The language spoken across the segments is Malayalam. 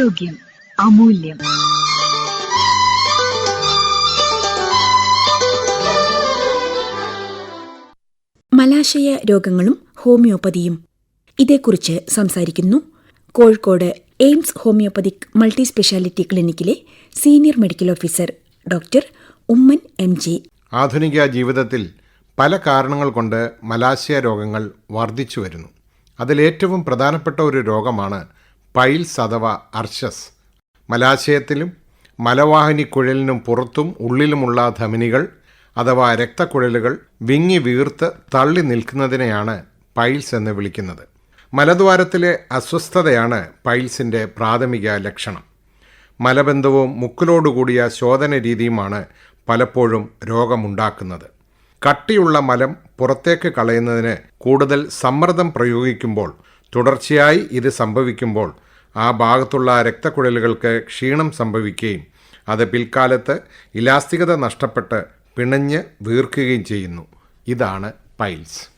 ആരോഗ്യം അമൂല്യം. മലാശയ രോഗങ്ങളും ഹോമിയോപ്പതിയും. ഇതേക്കുറിച്ച് സംസാരിക്കുന്നു Kozhikode AIMS homoeopathic multi speciality ക്ലിനിക്കിലെ senior medical officer doctor Oommen M G. ആധുനിക ജീവിതത്തിൽ പല കാരണങ്ങൾ കൊണ്ട് മലാശയ രോഗങ്ങൾ വർദ്ധിച്ചു വരുന്നു. അതിലേറ്റവും പ്രധാനപ്പെട്ട ഒരു രോഗമാണ് പൈൽസ് അഥവാ അർഷസ്. മലാശയത്തിലും മലവാഹിനി കുഴലിനും പുറത്തും ഉള്ളിലുമുള്ള ധമനികൾ അഥവാ രക്തക്കുഴലുകൾ വിങ്ങി വീർത്ത് തള്ളി നിൽക്കുന്നതിനെയാണ് പൈൽസ് എന്ന് വിളിക്കുന്നത്. മലദ്വാരത്തിലെ അസ്വസ്ഥതയാണ് പൈൽസിന്റെ പ്രാഥമിക ലക്ഷണം. മലബന്ധവും മുക്കിലോടുകൂടിയ ശോധന രീതിയുമാണ് പലപ്പോഴും രോഗമുണ്ടാക്കുന്നത്. കട്ടിയുള്ള മലം പുറത്തേക്ക് കളയുന്നതിന് കൂടുതൽ സമ്മർദ്ദം പ്രയോഗിക്കുമ്പോൾ തുടർച്ചയായി ഇത് സംഭവിക്കുമ്പോൾ ആ ഭാഗത്തുള്ള രക്തക്കുഴലുകൾക്ക് ക്ഷീണം സംഭവിക്കുകയും അത് പിൽക്കാലത്ത് ഇലാസ്തികത നഷ്ടപ്പെട്ട് പിണഞ്ഞ് വീർക്കുകയും ചെയ്യുന്നു. ഇതാണ് പൈൽസ്.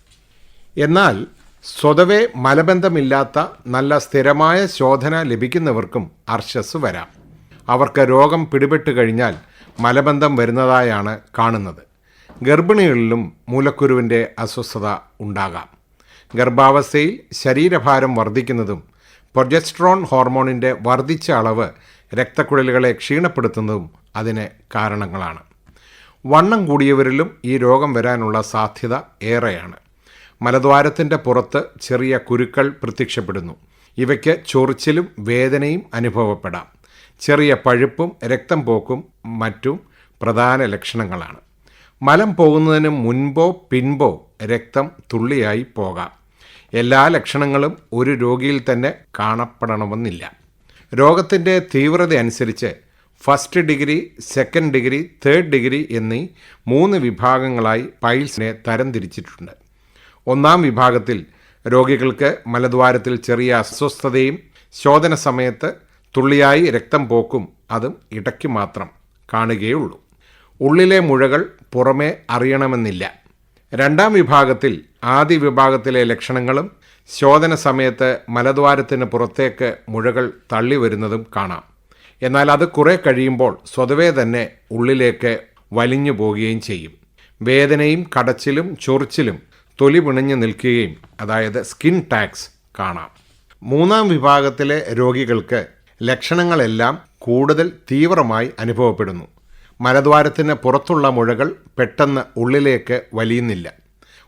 എന്നാൽ സ്വതവേ മലബന്ധമില്ലാത്ത നല്ല സ്ഥിരമായ ശോധന ലഭിക്കുന്നവർക്കും അർശസ് വരാം. അവർക്ക് രോഗം പിടിപെട്ട് കഴിഞ്ഞാൽ മലബന്ധം വരുന്നതായാണ് കാണുന്നത്. ഗർഭിണികളിലും മൂലക്കുരുവിന്റെ അസ്വസ്ഥത ഉണ്ടാകാം. ഗർഭാവസ്ഥയിൽ ശരീരഭാരം വർദ്ധിക്കുന്നതും പ്രൊജസ്ട്രോൺ ഹോർമോണിന്റെ വർദ്ധിച്ച അളവ് രക്തക്കുഴലുകളെ ക്ഷീണപ്പെടുത്തുന്നതും അതിന് കാരണങ്ങളാണ്. വണ്ണം കൂടിയവരിലും ഈ രോഗം വരാനുള്ള സാധ്യത ഏറെയാണ്. മലദ്വാരത്തിന്റെ പുറത്ത് ചെറിയ കുരുക്കൾ പ്രത്യക്ഷപ്പെടുന്നു. ഇവയ്ക്ക് ചൊറിച്ചിലും വേദനയും അനുഭവപ്പെടാം. ചെറിയ പഴുപ്പും രക്തം പോക്കും മറ്റും പ്രധാന ലക്ഷണങ്ങളാണ്. മലം പോകുന്നതിന് മുൻപോ പിൻപോ രക്തം തുള്ളിയായി പോകാം. എല്ലാ ലക്ഷണങ്ങളും ഒരു രോഗിയിൽ തന്നെ കാണപ്പെടണമെന്നില്ല. രോഗത്തിന്റെ തീവ്രത അനുസരിച്ച് first degree second degree third degree എന്നീ മൂന്ന് വിഭാഗങ്ങളായി പൈൽസിനെ തരംതിരിച്ചിട്ടുണ്ട്. ഒന്നാം വിഭാഗത്തിൽ രോഗികൾക്ക് മലദ്വാരത്തിൽ ചെറിയ അസ്വസ്ഥതയും ശോധന സമയത്ത് തുള്ളിയായി രക്തം പോക്കും അതും ഇടയ്ക്ക് മാത്രം കാണുകയുള്ളൂ. ഉള്ളിലെ മുഴകൾ പുറമേ അറിയണമെന്നില്ല. രണ്ടാം വിഭാഗത്തിൽ ആദ്യ വിഭാഗത്തിലെ ലക്ഷണങ്ങളും ശോധന സമയത്ത് മലദ്വാരത്തിന് പുറത്തേക്ക് മുഴകൾ തള്ളി വരുന്നതും കാണാം. എന്നാൽ അത് കുറെ കഴിയുമ്പോൾ സ്വതവേ തന്നെ ഉള്ളിലേക്ക് വലിഞ്ഞു പോവുകയും ചെയ്യും. വേദനയും കടച്ചിലും ചൊറിച്ചിലും തൊലി പിണഞ്ഞു നിൽക്കുകയും അതായത് സ്കിൻ ടാക്സ് കാണാം. മൂന്നാം വിഭാഗത്തിലെ രോഗികൾക്ക് ലക്ഷണങ്ങളെല്ലാം കൂടുതൽ തീവ്രമായി അനുഭവപ്പെടുന്നു. മലദ്വാരത്തിന് പുറത്തുള്ള മുഴകൾ പെട്ടെന്ന് ഉള്ളിലേക്ക് വലിയുന്നില്ല.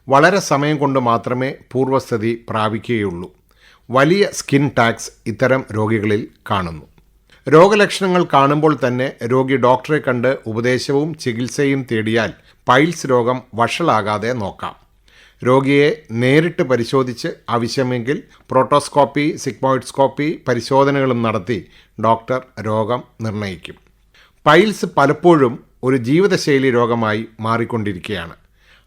വളരെ സമയം കൊണ്ട് മാത്രമേ പൂർവസ്ഥിതി പ്രാപിക്കുകയുള്ളൂ. വലിയ സ്കിൻ ടാക്സ് ഇത്തരം രോഗികളിൽ കാണുന്നു. രോഗലക്ഷണങ്ങൾ കാണുമ്പോൾ തന്നെ രോഗി ഡോക്ടറെ കണ്ട് ഉപദേശവും ചികിത്സയും തേടിയാൽ പൈൽസ് രോഗം വഷളാകാതെ നോക്കാം. രോഗിയെ നേരിട്ട് പരിശോധിച്ച് ആവശ്യമെങ്കിൽ പ്രോട്ടോസ്കോപ്പി സിഗ്മോയിഡ്സ്കോപ്പി പരിശോധനകളും നടത്തി ഡോക്ടർ രോഗം നിർണയിക്കും. പൈൽസ് പലപ്പോഴും ഒരു ജീവിതശൈലി രോഗമായി മാറിക്കൊണ്ടിരിക്കുകയാണ്.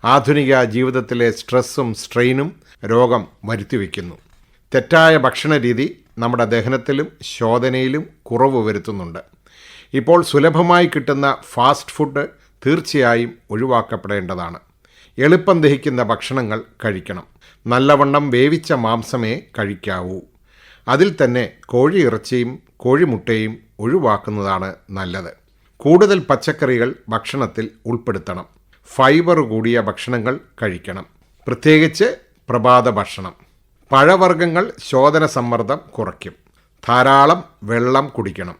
ആധുനിക ജീവിതത്തിലെ സ്ട്രെസ്സും സ്ട്രെയിനും രോഗം വരുത്തിവെക്കുന്നു തെറ്റായ ഭക്ഷണരീതി നമ്മുടെ ദഹനത്തിലും ശോധനയിലും കുറവ് വരുത്തുന്നുണ്ട്. ഇപ്പോൾ സുലഭമായി കിട്ടുന്ന ഫാസ്റ്റ് ഫുഡ് തീർച്ചയായും ഒഴിവാക്കപ്പെടേണ്ടതാണ്. എളുപ്പം ദഹിക്കുന്ന ഭക്ഷണങ്ങൾ കഴിക്കണം. നല്ലവണ്ണം വേവിച്ച മാംസമേ കഴിക്കാവൂ. അതിൽ തന്നെ കോഴിയിറച്ചിയും കോഴിമുട്ടയും ഒഴിവാക്കുന്നതാണ് നല്ലത്. കൂടുതൽ പച്ചക്കറികൾ ഭക്ഷണത്തിൽ ഉൾപ്പെടുത്തണം. ഫൈബർ കൂടിയ ഭക്ഷണങ്ങൾ കഴിക്കണം. പ്രത്യേകിച്ച് പ്രഭാത ഭക്ഷണം. പഴവർഗങ്ങൾ ശോധന സമ്മർദ്ദം കുറയ്ക്കും. ധാരാളം വെള്ളം കുടിക്കണം.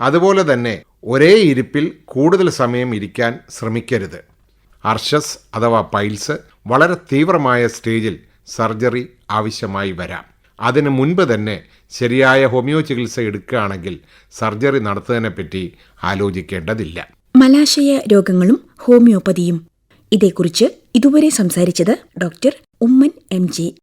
അതുപോലെ തന്നെ ഒരേ ഇരിപ്പിൽ കൂടുതൽ സമയം ഇരിക്കാൻ ശ്രമിക്കരുത്. അർഷസ് അഥവാ പൈൽസ് വളരെ തീവ്രമായ സ്റ്റേജിൽ സർജറി ആവശ്യമായി വരാം. അതിനു മുൻപ് തന്നെ ശരിയായ ഹോമിയോ ചികിത്സ എടുക്കുകയാണെങ്കിൽ സർജറി നടത്തുന്നതിനെപ്പറ്റി ആലോചിക്കേണ്ടതില്ല. മലാശയ രോഗങ്ങളും ഹോമിയോപ്പതിയും. ഇതേക്കുറിച്ച് ഇതുവരെ സംസാരിച്ചത് ഡോക്ടർ ഉമ്മൻ എം ജി.